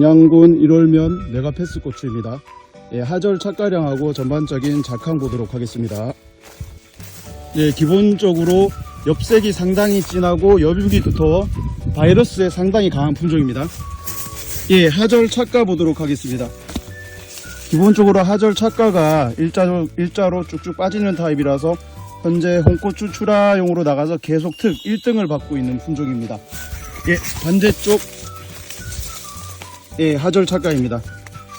영양군 1월면 메가패스 고추입니다. 예, 하절 착가량하고 전반적인 작황 보도록 하겠습니다. 예, 기본적으로 엽색이 상당히 진하고 여육이 두터워 바이러스에 상당히 강한 품종입니다. 예, 하절 착가 보도록 하겠습니다. 기본적으로 하절 착가가 일자로, 일자로 쭉쭉 빠지는 타입이라서 현재 홍고추 출하용으로 나가서 계속 특 1등을 받고 있는 품종입니다. 예, 반대쪽 예, 하절 착가입니다.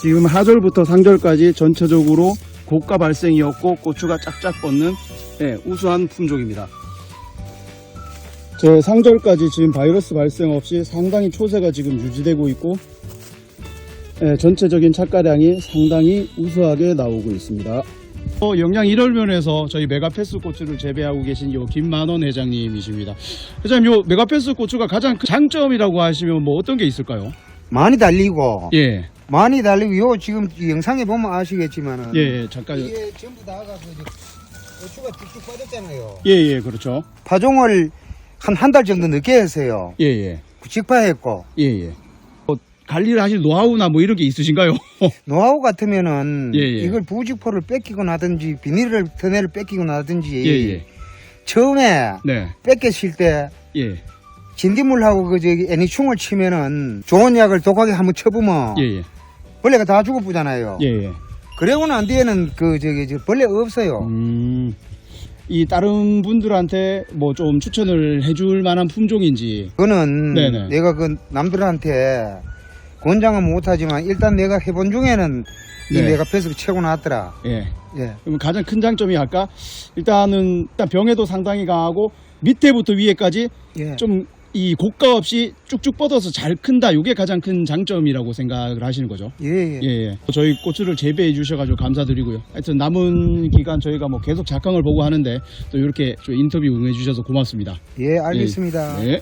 지금 하절부터 상절까지 전체적으로 고가 발생이었고 고추가 짝짝 뻗는 예, 우수한 품종입니다. 제 상절까지 지금 바이러스 발생 없이 상당히 초세가 지금 유지되고 있고 예, 전체적인 착가량이 상당히 우수하게 나오고 있습니다. 어, 영양 1월면에서 저희 메가패스 고추를 재배하고 계신 요 김만원 회장님이십니다. 회장님 요 메가패스 고추가 가장 큰 장점이라고 하시면 뭐 어떤 게 있을까요? 많이 달리고 예, 많이 달리고 요 지금 이 영상에 보면 아시겠지만은 예, 예, 잠깐 이게 전부 다가 그 고추가 쭉쭉 빠졌잖아요. 예, 예, 그렇죠. 파종을 한 한 달 정도 늦게 했어요. 예, 예, 직파했고 예, 예. 뭐 관리를 하실 노하우나 뭐 이런 게 있으신가요? 노하우 같으면은 예, 예. 이걸 부직포를 뺏기고 나든지 비닐을 터널을 뺏기고 나든지 예, 예, 처음에 네, 뺏겼을 때 예, 진딧물하고 그 저기 애니충을 치면은 좋은 약을 독하게 한번 쳐보면 예, 예, 벌레가 다 죽어보잖아요. 예, 예. 그러고 난 뒤에는 그 저기 저 벌레 없어요. 음, 이 다른 분들한테 뭐 좀 추천을 해줄 만한 품종인지. 그거는 네네. 내가 그 남들한테 권장은 못하지만 일단 내가 해본 중에는 이 네. 메가패스가 최고 나왔더라. 예. 예. 그럼 가장 큰 장점이 아까 일단은 일단 병에도 상당히 강하고 밑에부터 위에까지 예. 좀 이 고가 없이 쭉쭉 뻗어서 잘 큰다. 이게 가장 큰 장점이라고 생각을 하시는 거죠. 예, 예. 예, 예. 저희 고추를 재배해 주셔가지고 감사드리고요. 하여튼 남은 기간 저희가 뭐 계속 작황을 보고 하는데 또 이렇게 좀 인터뷰 응해 주셔서 고맙습니다. 예, 알겠습니다. 네.